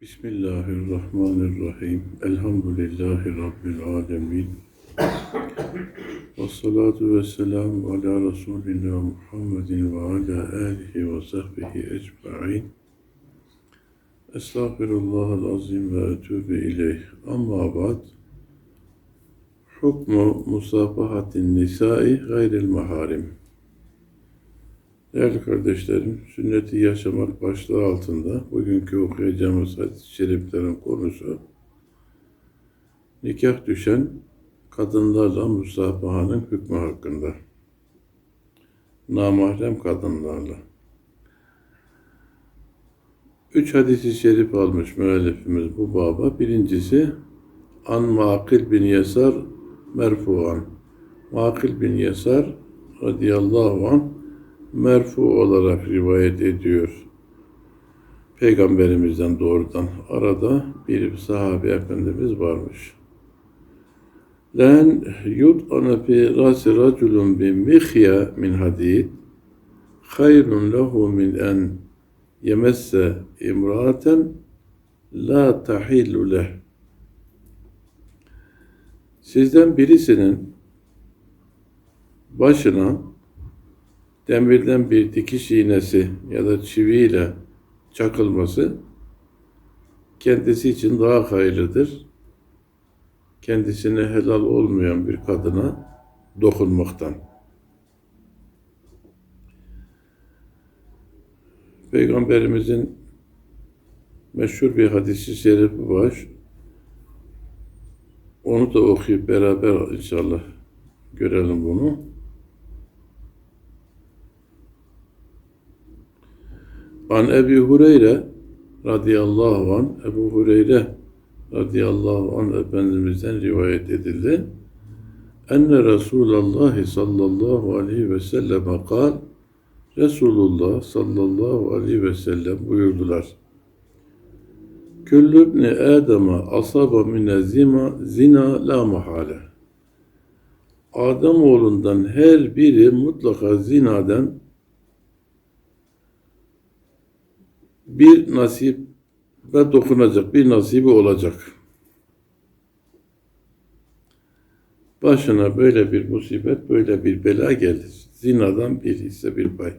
Bismillahirrahmanirrahim. Elhamdülillahi Rabbil alemin. Ve salatu ve selamu ala Resulina Muhammedin ve ala alihi ve sahbihi ecma'in. Estağfirullahal azim ve etûbü ileyh. Amma ba'd. Hukmu musafahatin nisai gayril maharim. Değerli kardeşlerim, sünneti yaşamak başlığı altında bugünkü okuyacağımız hadis-i şeriflerin konusu nikah düşen kadınlarla musafahanın hükmü hakkında. Namahrem kadınlarla. Üç hadisi şerif almış müellifimiz bu baba. Birincisi An Makil bin Yesar merfuan. Makil bin Yesar radıyallahu anh merfu olarak rivayet ediyor. Peygamberimizden doğrudan arada bir sahabe efendimiz varmış. Len yud'ana fi rasi raculun bi mihya min hadid hayrun lehu min en yemesse imraten la tahillu leh. Sizden birisinin başına demirden bir dikiş iğnesi ya da çiviyle çakılması kendisi için daha hayırlıdır. Kendisine helal olmayan bir kadına dokunmaktan. Peygamberimizin meşhur bir hadisi şerifi var. Onu da okuyup beraber inşallah görelim bunu. An Ebi Hureyre radıyallahu an Ebu Hureyre radıyallahu an Efendimiz'den rivayet edildi. Enne Resulallah sallallahu aleyhi ve sellem kal Resulullah sallallahu aleyhi ve sellem buyurdular. Küllü ibni Adem'e asaba mine zima, zina la mahale. Adem oğlundan her biri mutlaka zinaden bir nasip ve dokunacak, bir nasibi olacak. Başına böyle bir musibet, böyle bir bela geldi. Zinadan bir hisse bir pay.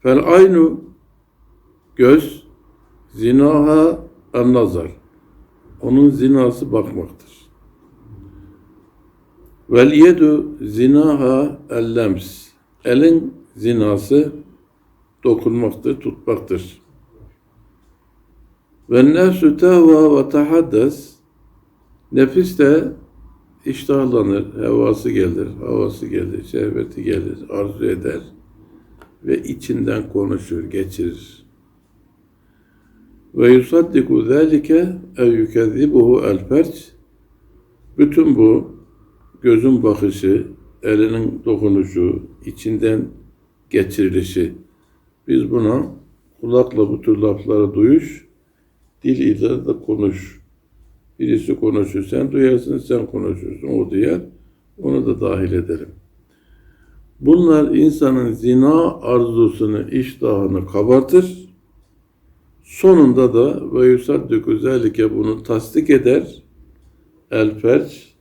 Fel aynı göz zinaha en nazar. Onun zinası bakmaktır. Vel yedu zinaha el lems. Elin zinası dokunmaktır, tutmaktır. Ve nefsü tehva ve tahaddes nefis de iştahlanır, hevası gelir, havası gelir, şehveti gelir, arzu eder ve içinden konuşur, geçirir. Ve yusaddiku zâlike ev yükezzibuhu el ferç bütün bu gözün bakışı, elinin dokunuşu, içinden geçirilişi, biz buna kulakla bu tür lafları duyuş, dil ile de konuş. Birisi konuşur, sen duyarsın, sen konuşursun, o duyar, onu da dahil edelim. Bunlar insanın zina arzusunu, iştahını kabartır. Sonunda da ve yusaddük özellikle bunu tasdik eder. El ferç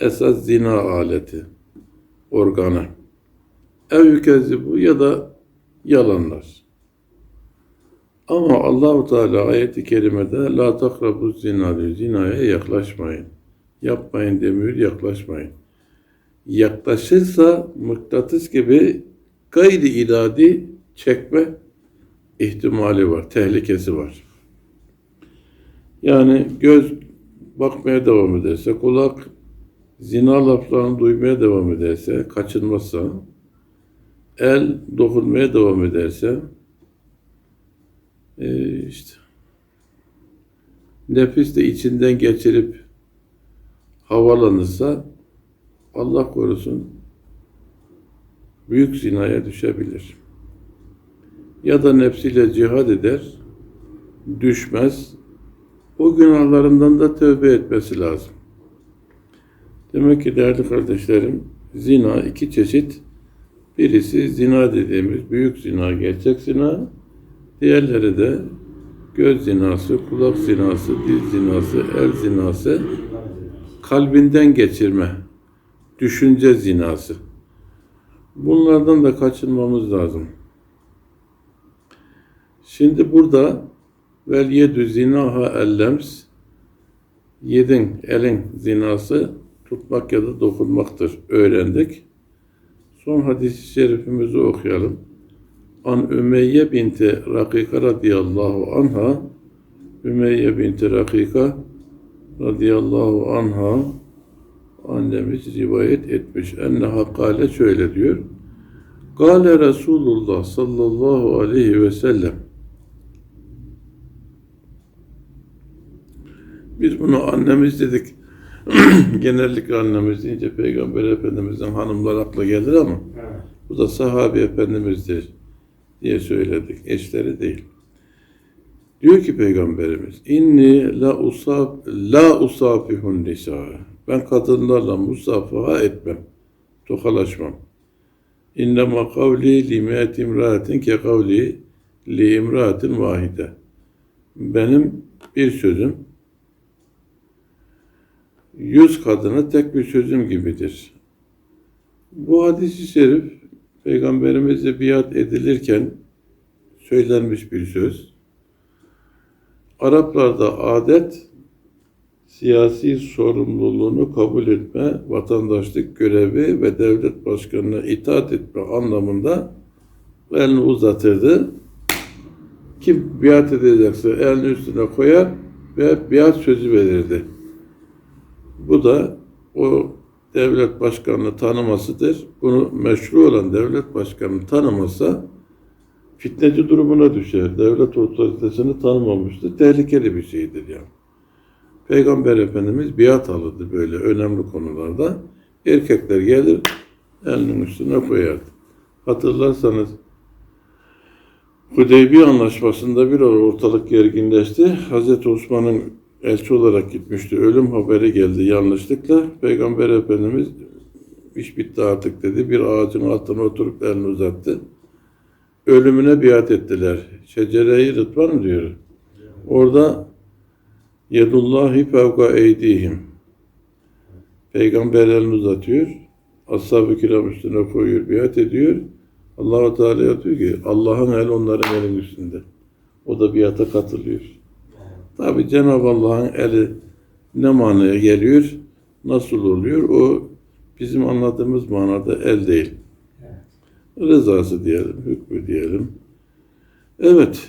esas zina aleti, organı. Ev bu ya da yalanlar. Ama Allahu Teala ayeti kerimede la takrabu zina diyor. Zinaya yaklaşmayın. Yapmayın demiyor, yaklaşmayın. Yaklaşırsa mıknatıs gibi gayri iradi çekme ihtimali var, tehlikesi var. Yani göz bakmaya devam ederse, kulak zina laflarını duymaya devam ederse, kaçınmazsa, el dokunmaya devam ederse e, işte nefis de içinden geçirip havalanırsa Allah korusun büyük zinaya düşebilir. Ya da nefsiyle cihad eder, düşmez. O günahlarından da tövbe etmesi lazım. Demek ki değerli kardeşlerim, zina iki çeşit Birisi zina dediğimiz büyük zina, gerçek zina. Diğerleri de göz zinası, kulak zinası, dil zinası, el zinası, kalbinden geçirme, düşünce zinası. Bunlardan da kaçınmamız lazım. Şimdi burada vel yedü zinaha ellems yedin elin zinası tutmak ya da dokunmaktır öğrendik. Son hadis-i şerifimizi okuyalım. An Ümeyye binti Rakika radıyallahu anha Ümeyye binti Rakika radıyallahu anha annemiz rivayet etmiş. Enneha kale şöyle diyor. Kale Resulullah sallallahu aleyhi ve sellem Biz bunu annemiz dedik. Genellikle annemiz deyince Peygamber Efendimiz'in hanımlar akla gelir ama Evet. bu da sahabi efendimizdir diye söyledik. Eşleri değil. Diyor ki Peygamberimiz inni la usab la usafihun nisa. Ben kadınlarla musafaha etmem. Tokalaşmam. İnnema kavli li mi'at imraatin ke kavli li imraatin vahide. Benim bir sözüm yüz kadına tek bir sözüm gibidir. Bu hadis-i şerif Peygamberimizle biat edilirken söylenmiş bir söz. Araplarda adet siyasi sorumluluğunu kabul etme, vatandaşlık görevi ve devlet başkanına itaat etme anlamında elini uzatırdı. Kim biat edecekse elini üstüne koyar ve biat sözü verirdi. Bu da o devlet başkanını tanımasıdır. Bunu meşru olan devlet başkanını tanımasa fitneci durumuna düşer. Devlet otoritesini tanımamıştır. Tehlikeli bir şeydir yani. Peygamber Efendimiz biat alırdı böyle önemli konularda. Erkekler gelir elinin üstüne koyardı. Hatırlarsanız Hudeybiye Anlaşması'nda bir ortalık gerginleşti. Hazreti Osman'ın elçi olarak gitmişti. Ölüm haberi geldi yanlışlıkla. Peygamber Efendimiz iş bitti artık dedi. Bir ağacın altına oturup elini uzattı. Ölümüne biat ettiler. Şecere-i Rıdvan diyor. Orada Yedullahi fevka eydihim. Peygamber elini uzatıyor. Ashab-ı kiram üstüne koyuyor, biat ediyor. Allah-u Teala diyor ki Allah'ın el onların elin üstünde. O da biata katılıyor. Tabi Cenab-ı Allah'ın eli ne manaya geliyor, nasıl oluyor? O bizim anladığımız manada el değil. Rızası diyelim, hükmü diyelim. Evet.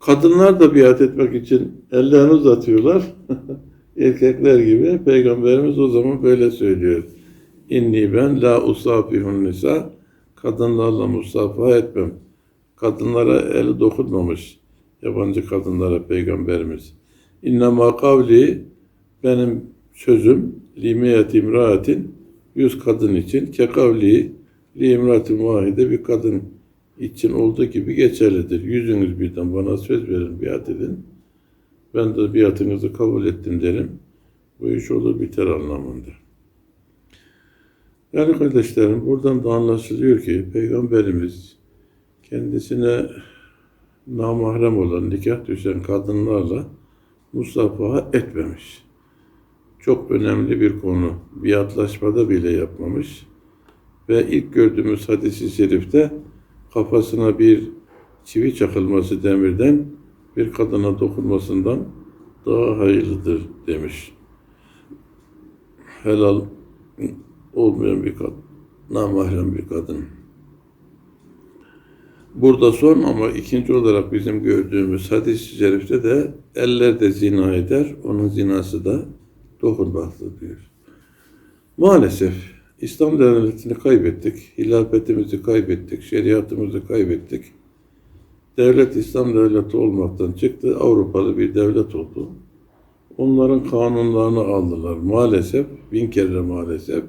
Kadınlar da biat etmek için ellerini uzatıyorlar. Erkekler gibi. Peygamberimiz o zaman böyle söylüyor. İnni ben la usafihun nisa. Kadınlarla musafaha etmem. Kadınlara eli dokunmamış yabancı kadınlara peygamberimiz. İnnemâ kavli benim sözüm limiyet imraatin yüz kadın için ke kavli li imraatin vahide bir kadın için olduğu gibi geçerlidir. Yüzünüz birden bana söz verin, biat edin. Ben de biatınızı kabul ettim derim. Bu iş olur biter anlamında. Yani kardeşlerim buradan da anlaşılıyor ki Peygamberimiz kendisine namahrem olan, nikah düşen kadınlarla musafaha etmemiş. Çok önemli bir konu. Biatlaşmada bile yapmamış. Ve ilk gördüğümüz hadisi şerifte kafasına bir çivi çakılması demirden bir kadına dokunmasından daha hayırlıdır demiş. Helal olmayan bir kadın, namahrem bir kadın. Burada son ama ikinci olarak bizim gördüğümüz hadis-i şerifte de eller de zina eder, onun zinası da dokunmaktır diyor. Maalesef İslam devletini kaybettik, hilafetimizi kaybettik, şeriatımızı kaybettik. Devlet İslam devleti olmaktan çıktı, Avrupalı bir devlet oldu. Onların kanunlarını aldılar maalesef, bin kere maalesef.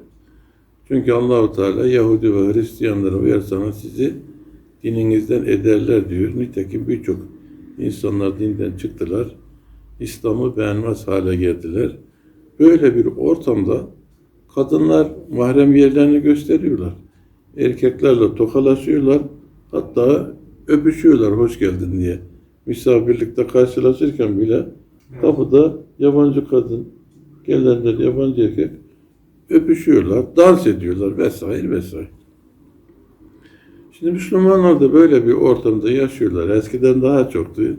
Çünkü Allahu Teala Yahudi ve Hristiyanlara uyarsanız sizi dininizden ederler diyor. Nitekim birçok insanlar dinden çıktılar. İslam'ı beğenmez hale geldiler. Böyle bir ortamda kadınlar mahrem yerlerini gösteriyorlar. Erkeklerle tokalaşıyorlar. Hatta öpüşüyorlar hoş geldin diye. misafirlikte karşılaşırken bile kapıda yabancı kadın, gelenler yabancı erkek öpüşüyorlar, dans ediyorlar vesaire vesaire. Şimdi Müslümanlar da böyle bir ortamda yaşıyorlar. Eskiden daha çoktu.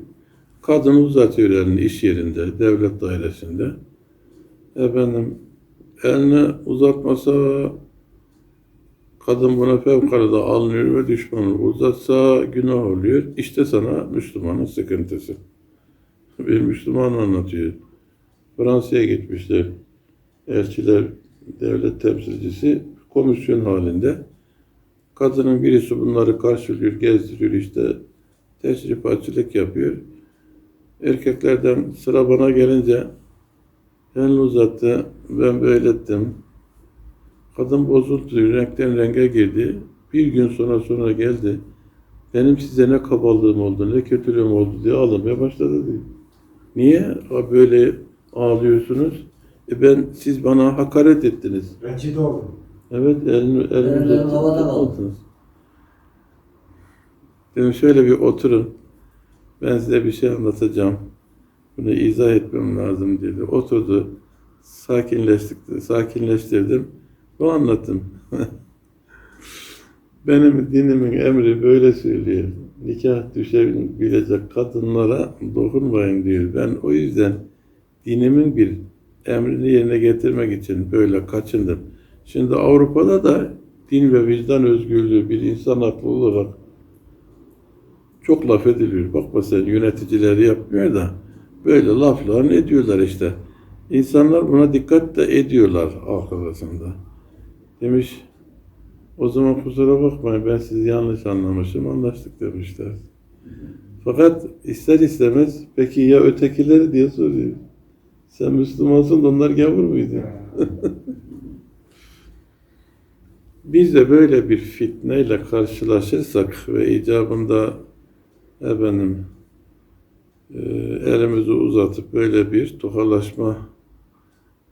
Kadın uzatıyor elini iş yerinde, devlet dairesinde. Efendim elini uzatmasa kadın buna fevkalade alınıyor ve düşmanı uzatsa günah oluyor. İşte sana Müslümanın sıkıntısı. Bir Müslüman anlatıyor. Fransa'ya gitmişler. Elçiler, devlet temsilcisi komisyon halinde. Kadının birisi bunları karşılıyor, gezdiriyor işte. Teşrifatçılık yapıyor. Erkeklerden sıra bana gelince elini uzattı. Ben böyle ettim. Kadın bozuldu, renkten renge girdi. Bir gün sonra sonra geldi. Benim size ne kabalığım oldu, ne kötülüğüm oldu diye ağlamaya başladı diyor. Niye böyle ağlıyorsunuz? E ben, siz bana hakaret ettiniz. Rencide oldum. Evet, elini, elini Ellerim havada kaldı. Dedim şöyle bir oturun. Ben size bir şey anlatacağım. Bunu izah etmem lazım dedi. Oturdu. Sakinleştik, sakinleştirdim. O anlattım. Benim dinimin emri böyle söylüyor. Nikah düşebilecek kadınlara dokunmayın diyor. Ben o yüzden dinimin bir emrini yerine getirmek için böyle kaçındım. Şimdi Avrupa'da da din ve vicdan özgürlüğü bir insan haklı olarak çok laf ediliyor. Bakma sen yöneticileri yapmıyor da böyle laflar ediyorlar işte. İnsanlar buna dikkat de ediyorlar halk arasında. Demiş o zaman kusura bakmayın ben sizi yanlış anlamışım anlaştık demişler. Fakat ister istemez peki ya ötekileri diye soruyor. Sen Müslümansın da onlar gavur muydu? Biz de böyle bir fitneyle karşılaşırsak ve icabında efendim e, elimizi uzatıp böyle bir tokalaşma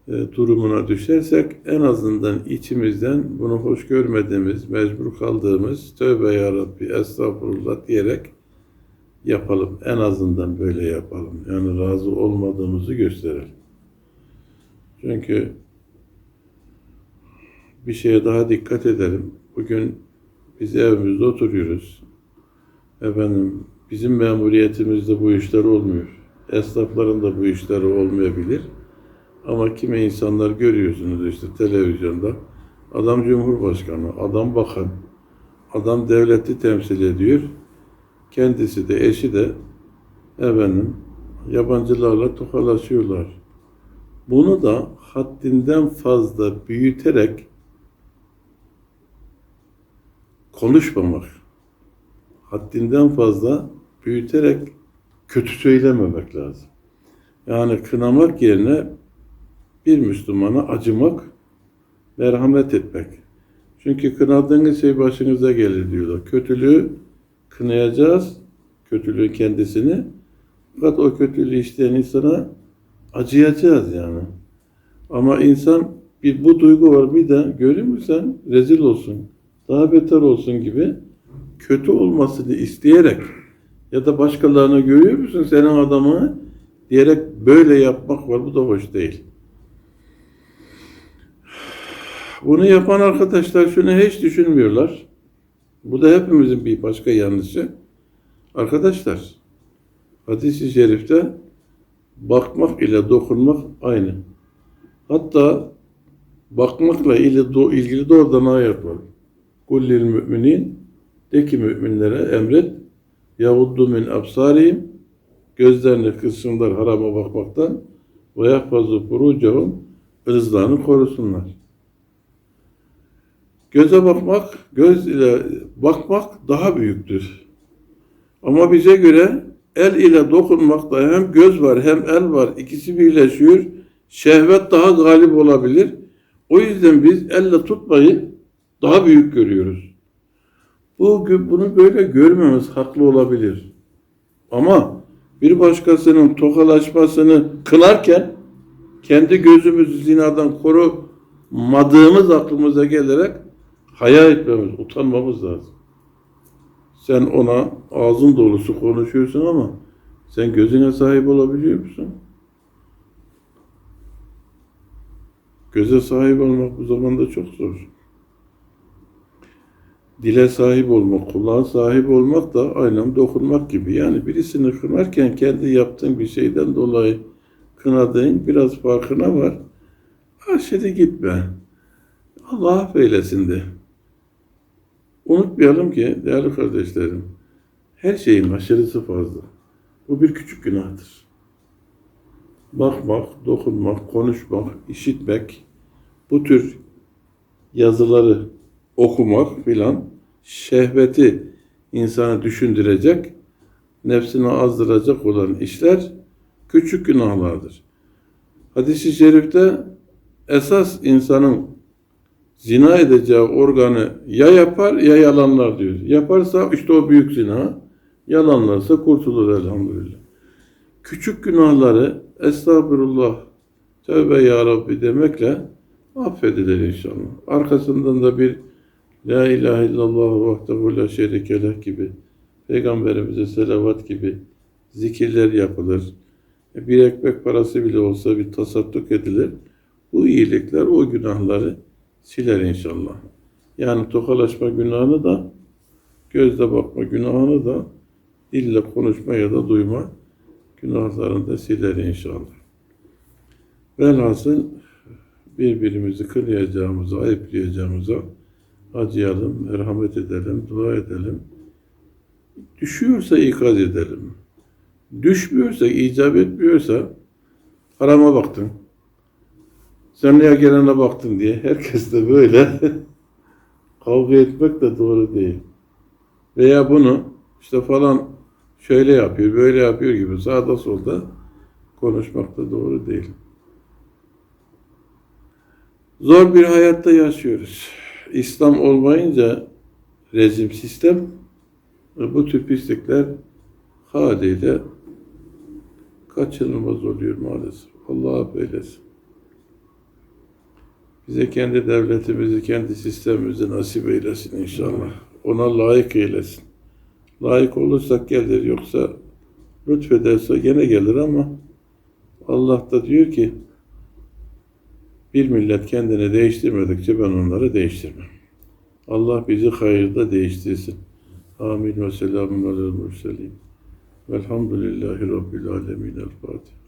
e, durumuna düşersek en azından içimizden bunu hoş görmediğimiz, mecbur kaldığımız tövbe ya Rabbi estağfurullah diyerek yapalım. En azından böyle yapalım. Yani razı olmadığımızı gösterelim. Çünkü bir şeye daha dikkat edelim. Bugün biz evimizde oturuyoruz. Efendim bizim memuriyetimizde bu işler olmuyor. Esnafların da bu işleri olmayabilir. Ama kimi insanlar görüyorsunuz işte televizyonda. Adam cumhurbaşkanı, adam bakan, adam devleti temsil ediyor. Kendisi de eşi de efendim yabancılarla tokalaşıyorlar. Bunu da haddinden fazla büyüterek konuşmamak, haddinden fazla büyüterek kötü söylememek lazım. Yani kınamak yerine bir Müslümana acımak, merhamet etmek. Çünkü kınadığınız şey başınıza gelir diyorlar. Kötülüğü kınayacağız, kötülüğün kendisini. Fakat o kötülüğü işleyen insana acıyacağız yani. Ama insan bir bu duygu var bir de görüyor musun sen rezil olsun, daha beter olsun gibi kötü olmasını isteyerek ya da başkalarına görüyor musun senin adamını diyerek böyle yapmak var bu da hoş değil. Bunu yapan arkadaşlar şunu hiç düşünmüyorlar. Bu da hepimizin bir başka yanlışı. Arkadaşlar, hadis-i şerifte bakmak ile dokunmak aynı. Hatta bakmakla ilgili, oradan ayet var. Kullil müminin de ki müminlere emret yahuddu min absarihim gözlerini kıssınlar harama bakmaktan ve yahfazu furucahum ırzlarını korusunlar. Göze bakmak, göz ile bakmak daha büyüktür. Ama bize göre el ile dokunmakta hem göz var hem el var. ikisi birleşiyor. Şehvet daha galip olabilir. O yüzden biz elle tutmayı daha büyük görüyoruz. Bu bunu böyle görmemiz haklı olabilir. Ama bir başkasının tokalaşmasını kılarken kendi gözümüzü zinadan korumadığımız aklımıza gelerek haya etmemiz, utanmamız lazım. Sen ona ağzın dolusu konuşuyorsun ama Sen gözüne sahip olabiliyor musun? Göze sahip olmak bu zamanda çok zor. Dile sahip olmak, kulağa sahip olmak da aynen dokunmak gibi. Yani birisini kınarken kendi yaptığın bir şeyden dolayı kınadığın biraz farkına var. Aşırı gitme. Allah affeylesin de. Unutmayalım ki değerli kardeşlerim, her şeyin aşırısı fazla. Bu bir küçük günahtır. Bakmak, dokunmak, konuşmak, işitmek, bu tür yazıları okumak filan şehveti insanı düşündürecek, nefsini azdıracak olan işler küçük günahlardır. Hadis-i şerifte esas insanın zina edeceği organı ya yapar ya yalanlar diyor. Yaparsa işte o büyük zina, yalanlarsa kurtulur elhamdülillah. Küçük günahları estağfurullah, tövbe ya Rabbi demekle affedilir inşallah. Arkasından da bir La ilahe illallah vahdehu la şerike leh gibi, Peygamberimize selavat gibi zikirler yapılır. E, Bir ekmek parası bile olsa bir tasadduk edilir. Bu iyilikler o günahları siler inşallah. Yani tokalaşma günahını da, gözle bakma günahını da, dille konuşma ya da duyma günahlarını da siler inşallah. Velhasıl birbirimizi kınayacağımıza, ayıplayacağımıza acıyalım, merhamet edelim, dua edelim. Düşüyorsa ikaz edelim. Düşmüyorsa, icap etmiyorsa harama baktın. Sen neye gelene baktın diye. Herkes de böyle kavga etmek de doğru değil. Veya bunu işte falan şöyle yapıyor, böyle yapıyor gibi sağda solda konuşmak da doğru değil. Zor bir hayatta yaşıyoruz. İslam olmayınca rejim sistem ve bu tür pislikler haliyle kaçınılmaz oluyor maalesef. Allah affeylesin. Bize kendi devletimizi, kendi sistemimizi nasip eylesin inşallah. Ona layık eylesin. Layık olursak gelir, yoksa lütfederse gene gelir ama Allah da diyor ki bir millet kendini değiştirmedikçe ben onları değiştirmem. Allah bizi hayırda değiştirsin. Amin ve selamun aleyhi ve sellem. Velhamdülillahi Rabbil alemin. El Fatiha.